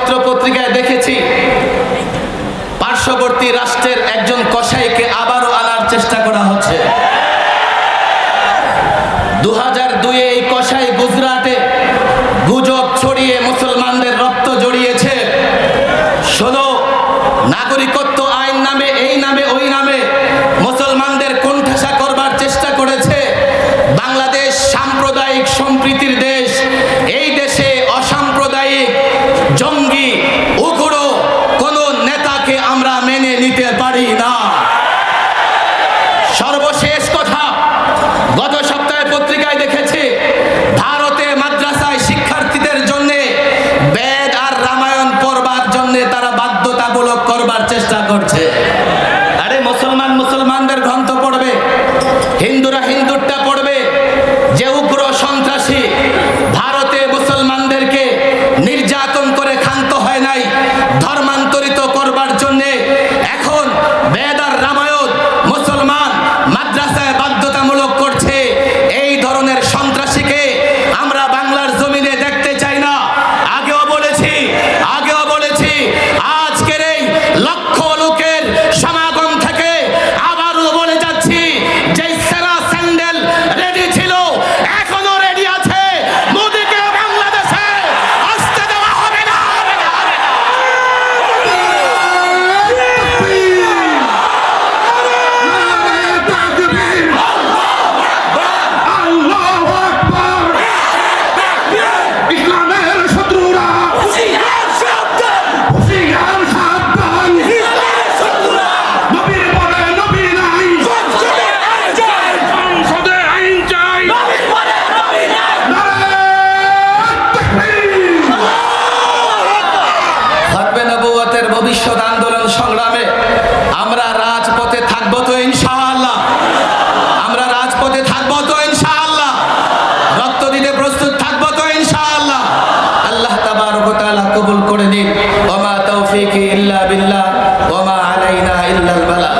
পত্র পত্রিকায় দেখেছি, পার্শ্ববর্তী রাষ্ট্রের একজন কসাইকে আবারও আনার চেষ্টা করা হচ্ছে। দু হাজার দুইয়ে এই কসাই গুজরাটে গুজব ছড়িয়ে মুসলমানদের রক্ত জড়িয়েছে। ষোলো, নাগরিকত্ব পারি না সর্বশেষ কথা, গত সপ্তাহে পত্রিকায় দেখেছি, ভারতে মাদ্রাসায় শিক্ষার্থীদের জন্য বেদ আর রামায়ণ পড়বার জন্য তারা বাধ্যতামূলক করবার চেষ্টা করছে। আরে, মুসলমান মুসলমানদের গ্রন্থ পড়বে, হিন্দুরা হিন্দুরটা পড়বে কবুল করে নিন। ওমা তৌফিক ইল্লা বিল্লাহ ওমা আলাইনা ইল্লাল বালা।